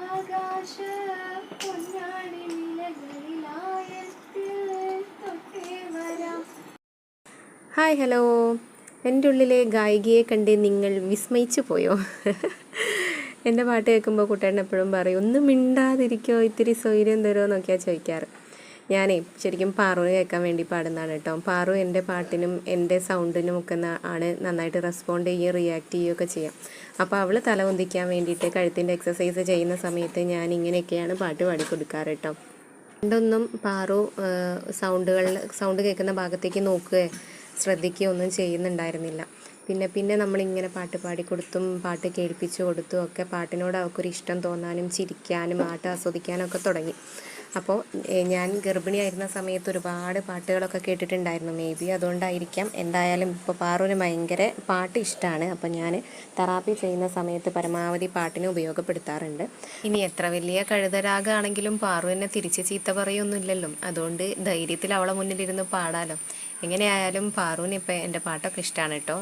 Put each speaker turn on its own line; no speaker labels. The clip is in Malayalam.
ആകാശ
ഹായ് ഹലോ. എന്റെ ഉള്ളിലെ ഗായികയെ കണ്ട് നിങ്ങൾ വിസ്മയിച്ചു പോയോ? എന്റെ പാട്ട് കേൾക്കുമ്പോൾ കുട്ടേട്ടൻ എപ്പോഴും പറയും ഒന്നും മിണ്ടാതിരിക്കോ ഇത്തിരി സ്വൈര്യം തരുമോ എന്നൊക്കെയാണ് ചോദിക്കാറ്. ഞാനേ ശരിക്കും പാറു കേൾക്കാൻ വേണ്ടി പാടുന്നതാണ് കേട്ടോ. പാറു എന്റെ പാട്ടിനും എന്റെ സൗണ്ടിനും ഒക്കെ ആണ് നന്നായിട്ട് റെസ്പോണ്ട് ചെയ്യുകയും റിയാക്ട് ചെയ്യുകയൊക്കെ ചെയ്യാം. അപ്പോൾ അവൾ തല പൊന്തിക്കാൻ വേണ്ടിയിട്ട് കഴുത്തിന്റെ എക്സസൈസ് ചെയ്യുന്ന സമയത്ത് ഞാൻ ഇങ്ങനെയൊക്കെയാണ് പാട്ട് പാടിക്കൊടുക്കാറ് കേട്ടോ. പണ്ടൊന്നും പാറു സൗണ്ടുകൾ സൗണ്ട് കേൾക്കുന്ന ഭാഗത്തേക്ക് നോക്കുകയോ ശ്രദ്ധിക്കുകയോ ഒന്നും ചെയ്യുന്നുണ്ടായിരുന്നില്ല. പിന്നെ പിന്നെ നമ്മളിങ്ങനെ പാട്ട് പാടിക്കൊടുത്തും പാട്ട് കേൾപ്പിച്ചു കൊടുത്തും ഒക്കെ പാട്ടിനോട് അവർക്കൊരു ഇഷ്ടം തോന്നാനും ചിരിക്കാനും പാട്ട് ആസ്വദിക്കാനും ഒക്കെ തുടങ്ങി അപ്പോൾ ഞാൻ ഗർഭിണിയായിരുന്ന സമയത്ത് ഒരുപാട് പാട്ടുകളൊക്കെ കേട്ടിട്ടുണ്ടായിരുന്നു. മേ ബി അതുകൊണ്ടായിരിക്കാം. എന്തായാലും ഇപ്പോൾ പാറുവിന് ഭയങ്കര പാട്ട് ഇഷ്ടമാണ് അപ്പോൾ ഞാൻ തെറാപ്പി ചെയ്യുന്ന സമയത്ത് പരമാവധി പാട്ടിനെ ഉപയോഗപ്പെടുത്താറുണ്ട്. ഇനി എത്ര വലിയ കഴുതരാഗാണെങ്കിലും പാറു എന്നെ തിരിച്ച് ചീത്ത പറയൊന്നുമില്ലല്ലോ. അതുകൊണ്ട് ധൈര്യത്തിൽ അവളെ മുന്നിലിരുന്ന് പാടാലോ. എങ്ങനെയായാലും പാറുവിന് ഇപ്പം എന്റെ പാട്ടൊക്കെ ഇഷ്ടമാണ് കേട്ടോ.